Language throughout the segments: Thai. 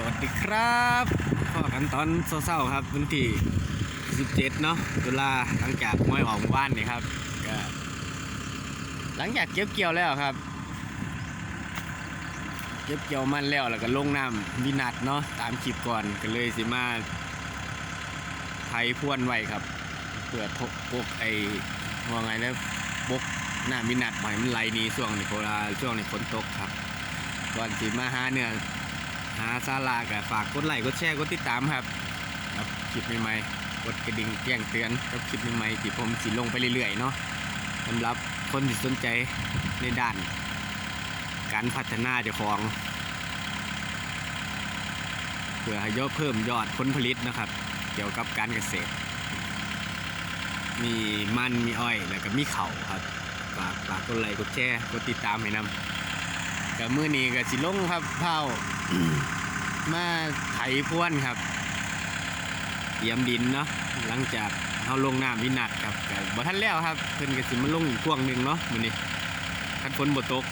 สวัสดีครับพ่อกันตอนเศร้าๆครับวันที่ 17 เนาะตุลาหลังจากมวยออกบ้านนี่ครับก็หลังจากเก็บเกี่ยวแล้วครับ เก็บเกี่ยวมันแล้วแล้วก็ลงน้ำวินัดเนาะตามคลิปก่อนก็เลยสิมาไทยพ่วนไว้ครับเพื่อทกปกไอ้ว่าไงนะปกน้ำวินัดใหม่มันไหลนี้ช่วงนี้เวลาช่วงนี้ฝนตกครับก่อนสิมาหาเนื้อ หาซาลากับฝากกดไลค์กดแชร์กดติดตามครับครับคลิปใหม่ๆกดกระดิ่งแจ้งเตือนกับคลิปใหม่ๆที่ผมสิลงไปเรื่อยๆเนาะสำหรับคนที่สนใจในด้าน การพัฒนาเจ้าของ เพื่อให้ยอดเพิ่มยอดผลผลิตนะครับ เกี่ยวกับการเกษตร มีมันมีอ้อยแล้วก็มีเข่าครับฝากฝากกดไลค์กดแชร์กดติดตามให้นำกับมือนี้ก็สิลงครับเผา มาไถพรวนครับเตรียมดินเนาะหลังจากเขาลงน้ำวินัดครับก็บ่ทันแล้วครับเพิ่นก็สิมาลงอีกพวงหนึ่งเนาะมื้อนี้คันฝนบ่ตก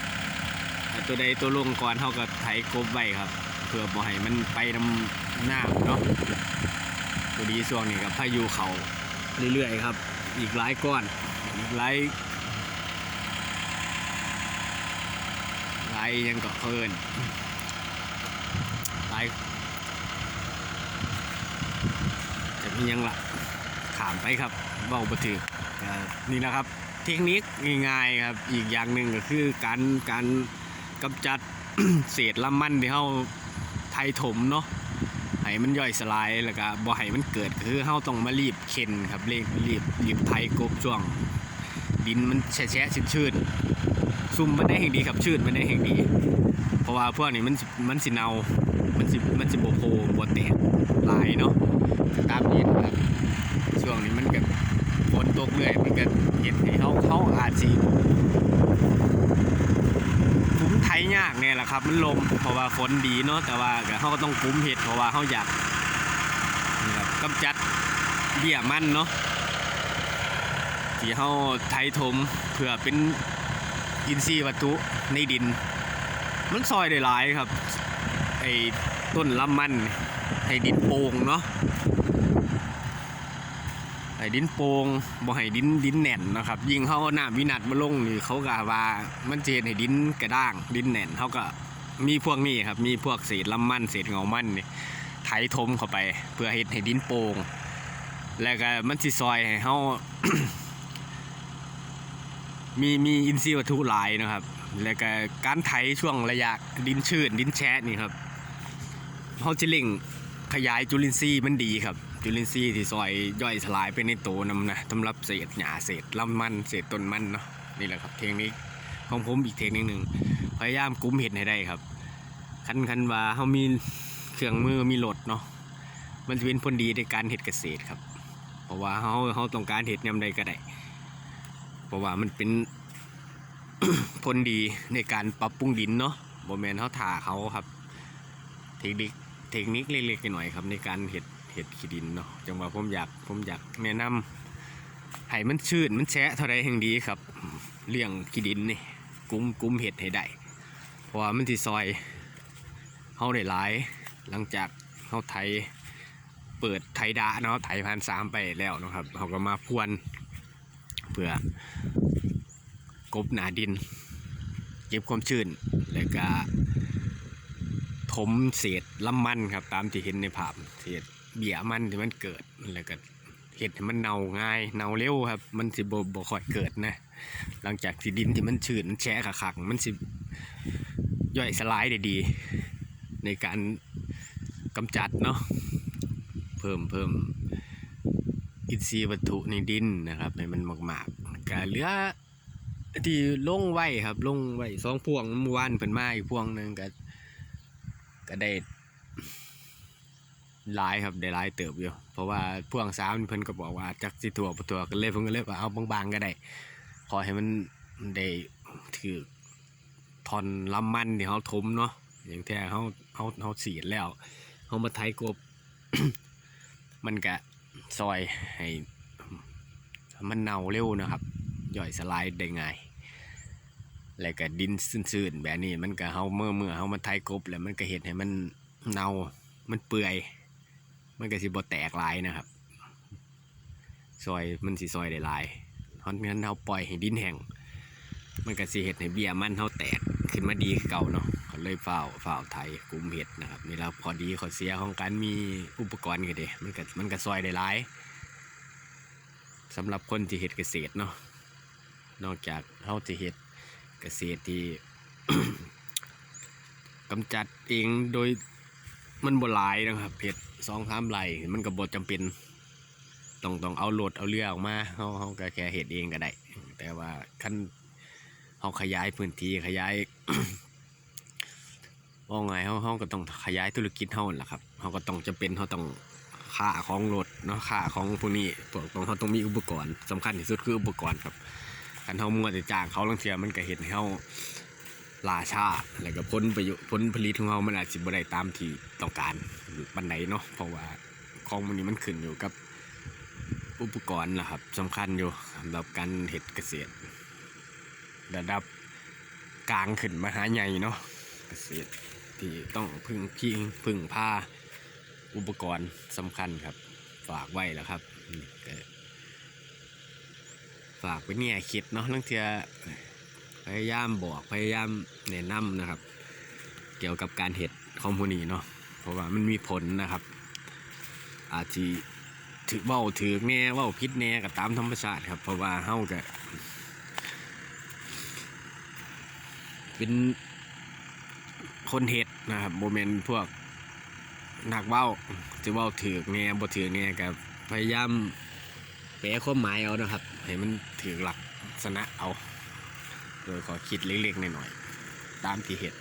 ตัวใดตัวลงก่อนเขาก็ไถกบไว้ครับเพื่อบ่ให้มันไปน้ำน้ำเนาะตัวดีช่วงนี้กับพายุเขาเรื่อยๆครับ อีกหลายก้อนอีกหลายลายยังก็เพิ่นายจะมียังละขามไปครับเบาบถือนี่นะครับ เทคนิคง่ายๆครับ อีกอย่างหนึ่งก็คือการการกำจัดเศษลำมันที่เฮาไทยถมเนาะให้มันย่อยสลายแล้วก็บ่ให้มันเกิดคือเฮาต้องมารีบเข็นครับเรีบรีบรีบไทยกบช่วง ดินมันแฉะชื้นๆซุ่มมันได้แห่งดีครับชืดมันได้แห่งดี ว่าพวกนี้มันมันสิเนามันสิมันสิบโพบแตกหลายเนาะตามนี้ครับช่วงนี้มันก็ฝนตกเรื่อยมันก็เห็นให้เขาเขาอาจสิคุ้มไทยยากเนี่ยแหละครับ มันลมเพราะว่าฝนดีเนาะแต่ว่าเขาก็ต้องคุ้มเห็ดเพราะว่าเขาอยากนี่ครับกำจัดเบี้ยมันเนาะที่เขาไทยถมเพื่อเป็นอินทรีย์วัตถุในดิน มันซอยได้หลายครับ ไอ้ต้นลำมันให้ดินโป่งเนาะไอ้ดินโป่งบ่ให้ดินดินแน่นนะครับ ยิ่งเขาเอาน้ำวินัดมาลงนี่เขาก็ว่ามันเจนให้ดินกระด้าง ดินแน่นเขาก็มีพวกนี้ครับมีพวกเศษลำมันเศษเงามันนี่ไถทมเข้าไป เพื่อให้ให้ดินโป่งแล้วก็มันสิซอยให้เขามีมีอินทรีย์วัตถุหลายนะครับ แล้วก็การไถช่วงระยะดินชื้นดินแฉะนี่ครับเขาจะเล่งขยายจุลินทรีย์มันดีครับ จุลินทรีย์ที่ซอยย่อยสลายไปในโตวนำนะสำหรับเศษหญ้าเศษลำมันเศษต้นมันเนาะนี่แหละครับเทคนิคของผมอีกเทคนิคหนึ่งพยายามกุ้มเห็ดให้ได้ครับ คันคันว่าเขามีเครื่องมือมีรถเนาะมันจะเป็นผลดีในการเห็ดเกษตรครับ เพราะว่าเขาเขาต้องการเห็ดยำใดก็ได้เพราะว่ามันเป็น ผลดีในการปรับปรุงดินเนาะโมเมนเขาถ่าเขาครับ เทคนิคเทคนิคเล็กๆหน่อยครับ ในการเห็ดเห็ดขี้ดินเนาะจังหว่าผมอยากผมอยากแนะนำให้มันชื้นมันแฉะเท่าไรแห่งดีครับ เลี้ยงขี้ดินนี่กุ้มกุ้มเห็ดให้ได้เพราะว่ามันที่ซอยเขาได้หลาย หลังจากเขาไถเปิดไถดาเนาะไถพันสามไปแล้วนะครับเขาก็มาพรวนเพื่อ กบหนาดิน เก็บความชื้น แล้วก็ถมเศษลำมันครับ ตามที่เห็นในภาพเศษเบี่ยมันที่มันเกิดแล้วก็เห็ดมันเน่าง่ายเน่าเร็วครับ มันสิบ่บ่ค่อยเกิดนะ หลังจากที่ดินที่มันชื้นแฉะขักมันสิย่อยสลายได้ดี ในการกำจัดเนาะเพิ่มเพิ่มอินทรีย์วัตถุในดินนะครับให้มันมากๆก็เหลือ ที่ลงไว้ครับลงไว้สองพวงเมื่อวานเพิ่นมาอีกพวงหนึ่งก็ก็ได้หลายครับได้หลายเติบอยู่ เพราะว่าพวงสามเพิ่นก็บอกว่าจักสิถั่วบ่ถั่วก็เลยเพิ่นก็เลยว่าเอาบางๆก็ได้ขอให้มันได้ถือทอนลำมันที่เขาทมเนาะอย่างแท้เขาเขาเขาเสีดแล้วเขามาไถกบ มันก็ซอยให้มันเน่าเร็วนะครับ ย่อยสลายได้ง่าย แล้วก็ดินซื่นๆแบบนี้มันก็เฮาเมื่อเมื่อเฮามาไถกบแล้วมันก็เห็ดให้มันเนามันเปื่อย มันก็สิบ่แตกหลายนะครับซอยมันสิซอยได้หลายเพราะงั้นเราปล่อยให้ดินแห้งมันก็สิเฮ็ดให้เบี้ยมันเฮาแตกขึ้นมาดีเก่าเนาะก็เลยเฝ้าวฝ้าไทยกลุ่มเห็ดนะครับนี่แล้วพอดีขอเสียของการมีอุปกรณ์ก็เด้มันก็มันก็ซอยได้หลายสำหรับคนที่เฮ็ดเกษตรเนาะนอกจากเฮาจะเฮ็ด เกษตรที่กำจัดเองโดยมันบหลายนะครับเห็ดสองสามไร่มันก็บ่จำเป็นต้องต้องเอารถเอาเรือออกมาเฮาเฮาก็แค่เฮ็ดเองก็ได้ แต่ว่าคันเฮาขยายพื้นที่ขยายว่าไงเฮาเฮาก็ต้องขยายธุรกิจเฮานั่นล่ะครับเฮาก็ต้องจำเป็นเฮาต้องค่าของรถเนาะค่าของพวกนี้พวกต้องเฮาต้องมีอุปกรณ์สำคัญที่สุดคืออุปกรณ์ครับ คันเฮามัวแต่จ้างเขาลางเทื่อมันก็เฮ็ดให้เฮาลาชาแล้วก็ผลประโยชน์ผลผลิตของเฮามันอาจสิบ่ได้ตามที่ต้องการปานใดเนาะเพราะว่าของมันนี้มันขึ้นอยู่กับอุปกรณ์นะครับสำคัญอยู่สำหรับการเห็ดเกษตร ระดับกลางขึ้นมาหาใหญ่เนาะเกษตรที่ต้องพึ่งพิงพึ่งพาอุปกรณ์สำคัญครับ ฝากไว้แล้วครับากไว้เนี่ยคิดเนาะนั่งเทียพยายามบอกพยายามแนะนำนะครับ เกี่ยวกับการเห็ดคอมโพนีเนาะเพราะว่ามันมีผลนะครับ อาจจะถือเว้าถือแน่ว้าพิษแน่ก็ตามธรรมชาติครับ เพราะว่าเฮ้าก็เป็นคนเฮ็ดนะครับโมเมนพวกนักเว้าจะเว้าถือแน่บ่ถือแน่ก็พยายาม แปลความหมายเอานะครับให้มันถือหลักสนะเอา โดยขอคิดเล็กๆหน่อยๆตามที่เหตุ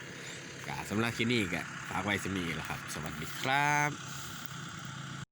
ก็สำหรับคลิปนี้ก็ฝากไว้สมีแล้วครับ สวัสดีครับ